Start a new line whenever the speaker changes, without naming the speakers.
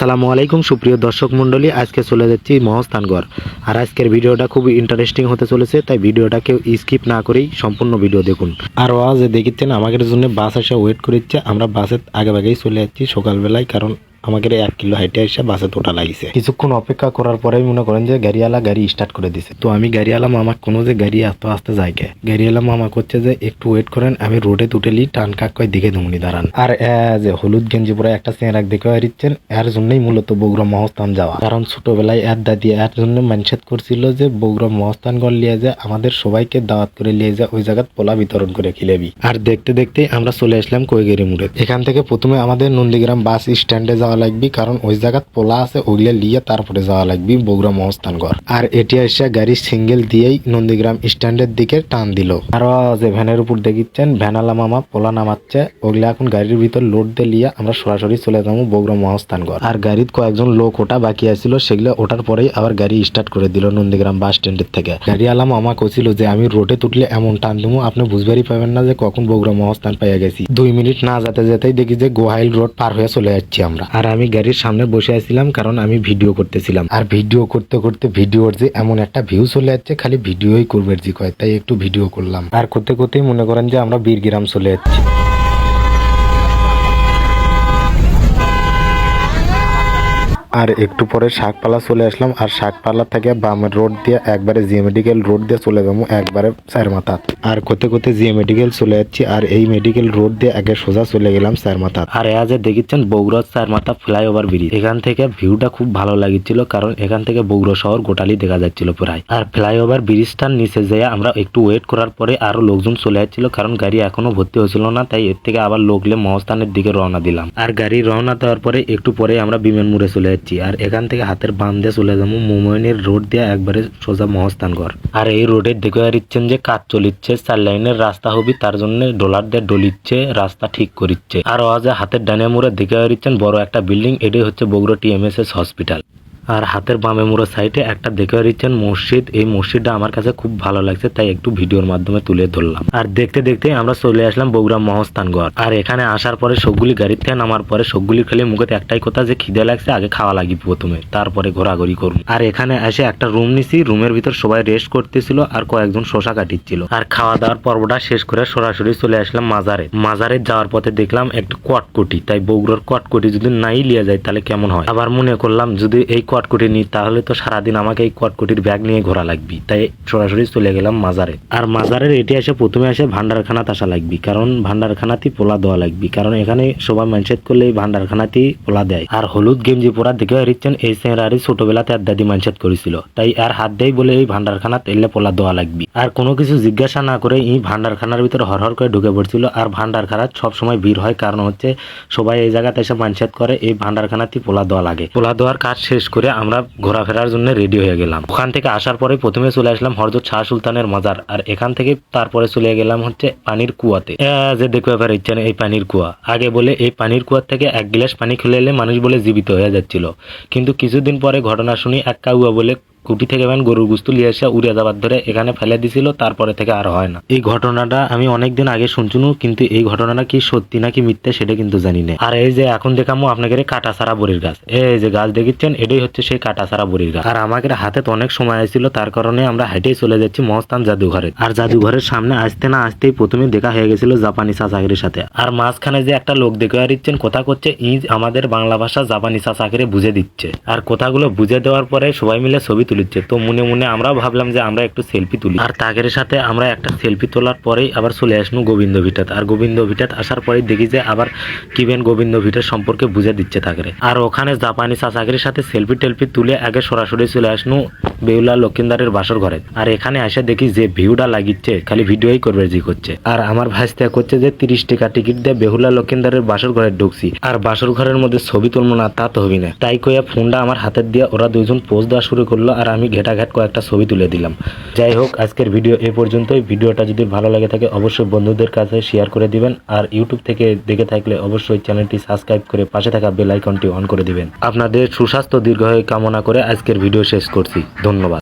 সালামু আলাইকুম, সুপ্রিয় দর্শক মণ্ডলী। আজকে চলে যাচ্ছি মহস্থানগড়। আর আজকের ভিডিওটা খুবই ইন্টারেস্টিং হতে চলেছে, তাই ভিডিওটা কেউ স্কিপ না করেই সম্পূর্ণ ভিডিও দেখুন। আর আজ দেখিচ্ছেন, আমাদের জন্য বাস আসা ওয়েট করেছে আমরা বাসে আগে আগেই চলে যাচ্ছি সকালবেলায়, কারণ আমাদের এক কিলো হাইটে এসে বাসে তোটা লাগিছে। কিছুক্ষণ অপেক্ষা করার পরে মনে করেন যে গাড়িওয়ালা গাড়ি স্টার্ট করে দিছে। তো আমি গাড়িওয়ালা মামা, কোনো যে গাড়ি আস্তে আস্তে যায় গাড়িওয়ালা মামা করছে যে, একটু ওয়েট করেন, আমি রোডে তুটেলি টান কাক কয় দিকে ধমনি দাঁড়ান। আর যে হলুদ গেঞ্জি পরে একটা চেঁড়াক দেখে হারিচ্ছেন, এর জন্যই মূলত বগুড়া মহস্থান যাওয়া। কারণ ছোটবেলায় এর দাদি, এর জন্য মানসেদ করছিল যে, বগুড়া মহস্থান গড় লিয়ে যে, আমাদের সবাইকে দাওয়াত করে নিয়ে যা, ওই জায়গায় পোলা বিতরণ করে খিলেবি। আর দেখতে দেখতে আমরা চলে আসলাম কৈগেরি মুড়ে। এখান থেকে প্রথমে আমাদের নন্দীগ্রাম বাস স্ট্যান্ডে যাওয়া লাগবে, কারণ ওই জায়গাত পোলা আছে ওইগুলো লিয়ে তারপরে যাওয়া লাগবে বগুড়া মহস্থানগড় আর এটি এসে গাড়ি সিঙ্গেল দিয়েই নন্দীগ্রাম স্ট্যান্ডের দিকে টান দিল। আরও যে ভ্যানের উপর দেখিচ্ছেন, ভ্যানালা মামা পোলা নামাচ্ছে, ওগুলা এখন গাড়ির ভিতর লোড দিয়ে লিয়ে আমরা সরাসরি চলে যাব বগুড়া মহস্থানগড় আর গাড়ির কয়েকজন লোক ওটা বাকি আছিল, সেগুলো ওঠার পরেই আবার গাড়ি স্টার্ট করে দিল নন্দীগ্রাম বাস স্ট্যান্ডের থেকে। গাড়ি আলাম মামা কছিল যে, আমি রোডে তুটলে এমন টান দিবো আপনি বুঝবারই পাবেন না যে কখন বগুড়া মহস্থান পাইয়া গেছি। দুই মিনিট না যেতে যেতেই দেখি যে গোহাইল রোড পার হয়ে চলে যাচ্ছি আমরা। আর আমি গাড়ির সামনে বসে আছিলাম কারণ আমি ভিডিও করতেছিলাম। আর ভিডিও করতে করতে ভিডিওর যে এমন একটা ভিউ চলে যাচ্ছে খালি ভিডিওই করবে যে কয় তাই একটু ভিডিও করলাম। আর করতে করতেই মনে করেন যে আমরা বীরগ্রাম চলে যাচ্ছি। আর একটু পরে শাকপালা চলে আসলাম, আর শাকপালা থেকে বামের রোড দিয়ে একবারে জিএ মেডিকেল রোড দিয়ে চলে যাব, একবারে চার মাথা আর করতে করতে জিএ মেডিকেল চলে যাচ্ছি, আর এই মেডিকেল রোড দিয়ে আগে সোজা চলে গেলাম চার মাথা আর এ যে দেখিচ্ছেন বগুড়া চার মাথা ফ্লাইওভার ব্রিজ এখান থেকে ভিউটা খুব ভালো লাগিচ্ছিল, কারণ এখান থেকে বগুড়া শহর গোটালি দেখা যাচ্ছিল প্রায়। আর ফ্লাইওভার ব্রিজটার নিচে যেয়ে আমরা একটু ওয়েট করার পরে আরও লোকজন চলে যাচ্ছিল, কারণ গাড়ি এখনও ভর্তি হয়েছিল না, তাই এর থেকে আবার লোকলে মহস্থানের দিকে রওনা দিলাম। আর গাড়ি রওনা দেওয়ার পরে একটু পরে আমরা বিমান মুড়ে চলে যাচ্ছি। আর এখান থেকে হাতের বাম দিয়ে চলে যাব। মোময়নের রোড দিয়ে একবারে সোজা মহস্থানগড় আর এই রোডের দেখে ইচ্ছেন যে কাজ চলিচ্ছে, চার লাইনের রাস্তা হবি, তার জন্য ডলার দিয়ে ডলিচ্ছে, রাস্তা ঠিক করিচ্ছে। আর ওয়াজে হাতের ডানে মুড়ে দেখে ইচ্ছেন বড় একটা বিল্ডিং, এটাই হচ্ছে বগুড়া টিএমএসএস হসপিটাল। আর হাতের বামে মুড়ো সাইডে একটা দেখে দিচ্ছেন মসজিদ। এই মসজিদটা আমার কাছে খুব ভালো লাগছে, তাই একটু ভিডিওর মাধ্যমে তুলে ধরলাম। আর দেখতে দেখতে আমরা চলে আসলাম বগুড়া মহস্থানগড় আর এখানে আসার পরে সবগুলি গাড়ির থেকে নামার পরে সবগুলি খেলে মুখে একটাই কথা যে খিদে লাগছে, আগে খাওয়া লাগবে প্রথমে, তারপরে ঘোরাঘুরি করুন আর এখানে এসে একটা রুম নিছি, রুমের ভিতর সবাই রেস্ট করতেছিল আর কয়েকজন শশা কাটিচ্ছিল। আর খাওয়া দাওয়ার পর্বটা শেষ করে সরাসরি চলে আসলাম মাজারে। মাজারে যাওয়ার পথে দেখলাম একটা কটকটি, তাই বগুড়ার কটকটি যদি নাই লিয়ে যায় তাহলে কেমন হয়? আবার মনে করলাম যদি এই কটকটি নিই তাহলে তো সারাদিন আমাকে এই কটকটির ব্যাগ নিয়ে ঘোরা লাগবে। তাই সরাসরি চলে গেলাম মাজারে। আর মাজারের এটি এসে প্রথমে এসে ভান্ডারখানাত আসা লাগবে, কারণ ভান্ডারখানাতেই পোলা দেওয়া লাগবে, কারণ এখানে সবাই মানসেদ করলে এই ভান্ডারখানাতেই পোলা দেয়। আর হলুদ গেঞ্জি পরা দেখে হারিচ্ছেন এই সেরারি ছোটবেলাতে আর দাদি মানসেদ করেছিল। তাই আর হাত দেয় বলে এই ভান্ডারখানাত এলে পোলা দেওয়া লাগবে। আর কোনো কিছু জিজ্ঞাসা না করে এই ভান্ডারখানার ভিতরে হরহর করে ঢুকে পড়ছিল। আর ভান্ডারখানাত সবসময় ভিড় হয়, কারণ হচ্ছে সবাই এই জায়গাতে এসে মানসেদ করে, এই ভান্ডারখানাতেই পোলা দেওয়া লাগে। পোলা দেওয়ার কাজ শেষ করে আমরা ঘোরাফেরার জন্য রেডি হয়ে গেলাম। ওখান থেকে আসার পরে প্রথমে চলে আসলাম হরজত শাহ সুলতানের মাজার, আর এখান থেকে তারপরে চলে গেলাম হচ্ছে পানির কুয়াতে। যে দেখো এবার ইচ্ছা এই পানির কুয়া। আগে বলে এই পানির কুয়ার থেকে এক গ্লাস পানি খেলে এলে মানুষ বলে জীবিত হয়ে যাচ্ছিল। কিন্তু কিছুদিন পরে ঘটনা শুনি এক কাউয়া বলে কুটি থেকে ভ্যান গরুর গুস্তু লিয়ে এসে উড়ে যাবার ধরে এখানে ফেলে দিছিল তারপরে থেকে আর হয় না। এই ঘটনাটা আমি অনেকদিন আগে শুনছুনু কিন্তু এই ঘটনাটা কি সত্যি নাকি মিথ্যে সেটা কিন্তু জানি না। আর এই যে এখন দেখামো আপনাকে কাটা সারা বড়ির গাছ। এই যে গাছ দেখিচ্ছেন এটাই হচ্ছে সেই কাটা সারা বড়ির গাছ। আর আমাকে হাতে তো অনেক সময় আসছিল তার কারণে আমরা হেঁটেই চলে যাচ্ছি মহস্তান জাদুঘরে। আর জাদুঘরের সামনে আসতে না আসতেই প্রথমে দেখা হয়ে গেছিল জাপানি চাচাগিরির সাথে। আর মাঝখানে যে একটা লোক দেখে দিচ্ছেন কথা করছে ইজ আমাদের বাংলা ভাষা জাপানি চাচাগিরি বুঝে দিচ্ছে। আর কথাগুলো বুঝে দেওয়ার পরে সবাই মিলে ছবি তুলিচ্ছে। তো মনে মনে আমরা ভাবলাম যে আমরা একটু সেলফি তুলি। আর তাগের সাথে আমরা একটা সেলফি তোলার পরেই আবার চলে আসনু গোবিন্দ ভিটাত। আর গোবিন্দ ভিটাত আসার পরেই দেখি যে আবার কিবেন গোবিন্দ ভিটার সম্পর্কে বুঝে দিচ্ছে তাগরে। আর ওখানে জাপানি চাচাগের সাথে সেলফি টেলফি তুলে আগে সরাসরি চলে আসনু বেউলা লক্ষিন্দারের বাসর ঘরে। আর এখানে এসে দেখি যে ভিউটা লাগিচ্ছে, খালি ভিডিওই করবে জি করছে। আর আমার ভাইস্তা করছে যে তিরিশ টাকা টিকিট দিয়ে বেহুলা লক্ষিন্দারের বাসর ঘরে ঢুকছি। আর বাসর ঘরের মধ্যে ছবি তুলবো না, তা তো হবি না। তাই কইয়া ফোনটা আমার হাতের দিয়ে ওরা দুইজন পোস্ট দেওয়া শুরু করল আর আমি ঘেটাঘাট কয়েকটা ছবি তুলে দিলাম। যাই হোক, আজকের ভিডিও এ পর্যন্তই। ভিডিওটা যদি ভালো লাগে থাকে, অবশ্যই বন্ধুদের কাছে শেয়ার করে দিবেন। আর ইউটিউব থেকে দেখে থাকলে অবশ্যই চ্যানেলটি সাবস্ক্রাইব করে পাশে থাকা বেল আইকনটি অন করে দিবেন। আপনাদের সুস্বাস্থ্য, দীর্ঘায়ু কামনা করে আজকের ভিডিও শেষ করছি। ধন্যবাদ